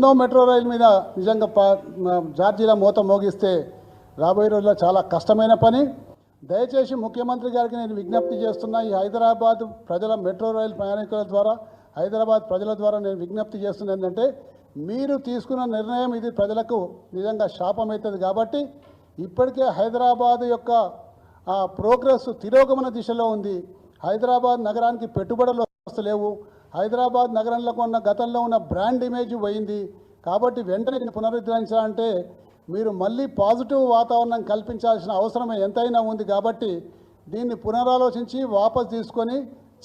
రెండో మెట్రో రైలు మీద నిజంగా ఛార్జీల మూత మోగిస్తే రాబోయే రోజుల్లో చాలా కష్టమైన పని. దయచేసి ముఖ్యమంత్రి గారికి నేను విజ్ఞప్తి చేస్తున్నా ఈ హైదరాబాద్ ప్రజల మెట్రో రైలు ప్రయాణికుల ద్వారా హైదరాబాద్ ప్రజల ద్వారా నేను విజ్ఞప్తి చేస్తున్నా ఏంటంటే మీరు తీసుకున్న నిర్ణయం ఇది ప్రజలకు నిజంగా శాపమవుతుంది కాబట్టి ఇప్పటికే హైదరాబాద్ యొక్క ప్రోగ్రెస్ తిరోగమన దిశలో ఉంది. హైదరాబాద్ నగరానికి పెట్టుబడులు వస్తలేవు. హైదరాబాద్ నగరంలో ఉన్న గతంలో ఉన్న బ్రాండ్ ఇమేజ్ పోయింది. కాబట్టి వెంటనే దీన్ని పునరుద్ధరించాలంటే మీరు మళ్ళీ పాజిటివ్ వాతావరణం కల్పించాల్సిన అవసరం ఎంతైనా ఉంది. కాబట్టి దీన్ని పునరాలోచించి వాపస్ తీసుకొని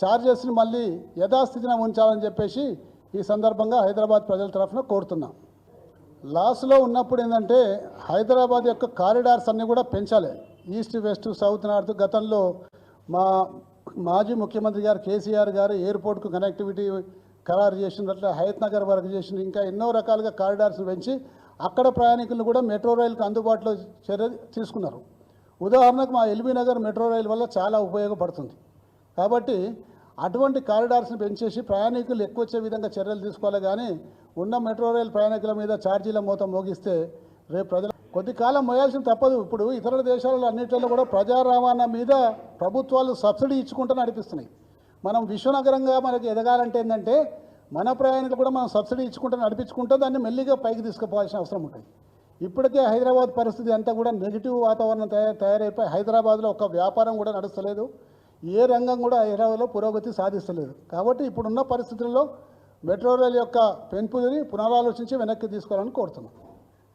ఛార్జెస్ని మళ్ళీ యథాస్థితిన ఉంచాలని చెప్పేసి ఈ సందర్భంగా హైదరాబాద్ ప్రజల తరఫున కోరుతున్నాం. లాస్లో ఉన్నప్పుడు ఏంటంటే హైదరాబాద్ యొక్క కారిడార్స్ అన్నీ కూడా పెంచాలి. ఈస్ట్ వెస్ట్ సౌత్ నార్త్ గతంలో మా మాజీ ముఖ్యమంత్రి గారు కేసీఆర్ గారు ఎయిర్పోర్ట్కు కనెక్టివిటీ ఖరారు చేసినట్లు హయత్ నగర్ వరకు చేసిన ఇంకా ఎన్నో రకాలుగా కారిడార్స్ పెంచి అక్కడ ప్రయాణికులు కూడా మెట్రో రైలుకు అందుబాటులో చర్య తీసుకున్నారు. ఉదాహరణకు మా ఎల్బీ నగర్ మెట్రో రైలు వల్ల చాలా ఉపయోగపడుతుంది. కాబట్టి అటువంటి కారిడార్స్ని పెంచేసి ప్రయాణికులు ఎక్కువ వచ్చే విధంగా చర్యలు తీసుకోవాలి కానీ ఉన్న మెట్రో రైలు ప్రయాణికుల మీద ఛార్జీల మూత మోగిస్తే రేపు ప్రజలు కొద్ది కాలం మోయాల్సిన తప్పదు. ఇప్పుడు ఇతర దేశాలలో అన్నింటిలో కూడా ప్రజా రవాణా మీద ప్రభుత్వాలు సబ్సిడీ ఇచ్చుకుంటూ నడిపిస్తున్నాయి. మనం విశ్వనగరంగా మనకి ఎదగాలంటే ఏంటంటే మన ప్రయాణికులు కూడా మనం సబ్సిడీ ఇచ్చుకుంటూ నడిపించుకుంటూ దాన్ని మెల్లిగా పైకి తీసుకుపోవాల్సిన అవసరం ఉంటుంది. ఇప్పటికే హైదరాబాద్ పరిస్థితి అంతా కూడా నెగిటివ్ వాతావరణం తయారు తయారైపోయి హైదరాబాద్లో ఒక వ్యాపారం కూడా నడుస్తలేదు. ఏ రంగం కూడా హైదరాబాద్లో పురోగతి సాధిస్తలేదు. కాబట్టి ఇప్పుడున్న పరిస్థితుల్లో మెట్రో రైల్ యొక్క పెంపుని పునరాలోచించి వెనక్కి తీసుకోవాలని కోరుతున్నాం.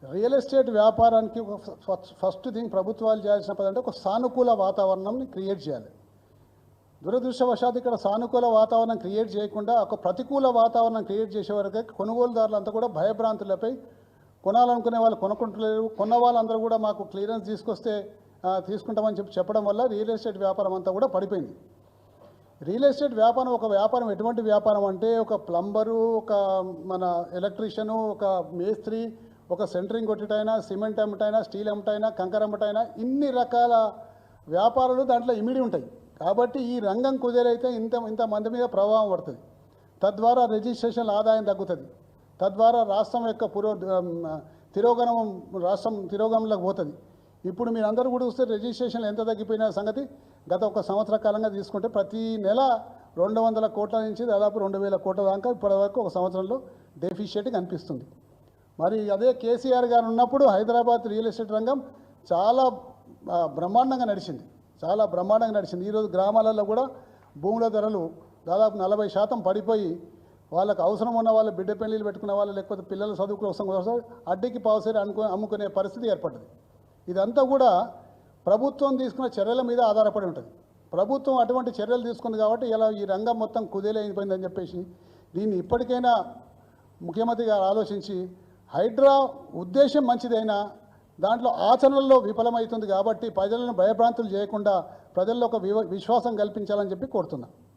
రియల్ ఎస్టేట్ వ్యాపారానికి ఒక ఫస్ట్ థింగ్ ప్రభుత్వాలు చేయాల్సిన పని అంటే ఒక సానుకూల వాతావరణంని క్రియేట్ చేయాలి. దురదృష్టవశాత్తు ఇక్కడ సానుకూల వాతావరణం క్రియేట్ చేయకుండా ఒక ప్రతికూల వాతావరణం క్రియేట్ చేసే వరకు కొనుగోలుదారులంతా కూడా భయభ్రాంతులపై కొనాలనుకునే వాళ్ళు కొనుక్కుంటలేరు. కొన్న వాళ్ళందరూ కూడా మాకు క్లియరెన్స్ తీసుకొస్తే తీసుకుంటామని చెప్పి చెప్పడం వల్ల రియల్ ఎస్టేట్ వ్యాపారం అంతా కూడా పడిపోయింది. రియల్ ఎస్టేట్ వ్యాపారం ఒక వ్యాపారం ఎటువంటి వ్యాపారం అంటే ఒక ప్లంబరు ఒక మన ఎలక్ట్రీషియను ఒక మేస్త్రి ఒక సెంటరింగ్ కొట్టటైనా సిమెంట్ అమ్మటైనా స్టీల్ అమ్మటైనా కంకర అమ్మటైనా ఇన్ని రకాల వ్యాపారాలు దాంట్లో ఇమిడి ఉంటాయి. కాబట్టి ఈ రంగం కుదేరైతే ఇంత ఇంత మంది మీద ప్రభావం పడుతుంది. తద్వారా రిజిస్ట్రేషన్ ఆదాయం తగ్గుతుంది. తద్వారా రాష్ట్రం యొక్క పురో తిరోగమనం రాష్ట్రం తిరోగమనంలోకి పోతుంది. ఇప్పుడు మీరు అందరూ కూడా చూస్తే రిజిస్ట్రేషన్లు ఎంత తగ్గిపోయిన సంగతి గత ఒక సంవత్సర కాలంగా తీసుకుంటే ప్రతి నెల రెండు వందల కోట్ల నుంచి దాదాపు రెండు వేల కోట్ల దాకా ఇప్పటివరకు ఒక సంవత్సరంలో డెఫిషియట్ కనిపిస్తుంది. మరి అదే కేసీఆర్ గారు ఉన్నప్పుడు హైదరాబాద్ రియల్ ఎస్టేట్ రంగం చాలా బ్రహ్మాండంగా నడిచింది. చాలా బ్రహ్మాండంగా నడిచింది. ఈరోజు గ్రామాలలో కూడా భూముల ధరలు దాదాపు నలభై శాతం పడిపోయి వాళ్ళకు అవసరం ఉన్న వాళ్ళు బిడ్డ పెళ్ళిళ్ళు పెట్టుకునే వాళ్ళు లేకపోతే పిల్లల చదువు కోసం కోసం అడ్డికి పావుసేరి అనుకో అమ్ముకునే పరిస్థితి ఏర్పడ్డది. ఇదంతా కూడా ప్రభుత్వం తీసుకున్న చర్యల మీద ఆధారపడి ఉంటుంది. ప్రభుత్వం అటువంటి చర్యలు తీసుకుంది కాబట్టి ఇలా ఈ రంగం మొత్తం కుదేలైపోయిందని చెప్పేసి దీన్ని ఇప్పటికైనా ముఖ్యమంత్రి గారు ఆలోచించి హైడ్రా ఉద్దేశం మంచిదైనా దాంట్లో ఆచరణలో విఫలమవుతుంది కాబట్టి ప్రజలను భయభ్రాంతులు చేయకుండా ప్రజల్లో ఒక వివ- విశ్వాసం కల్పించాలని చెప్పి కోరుతున్నాను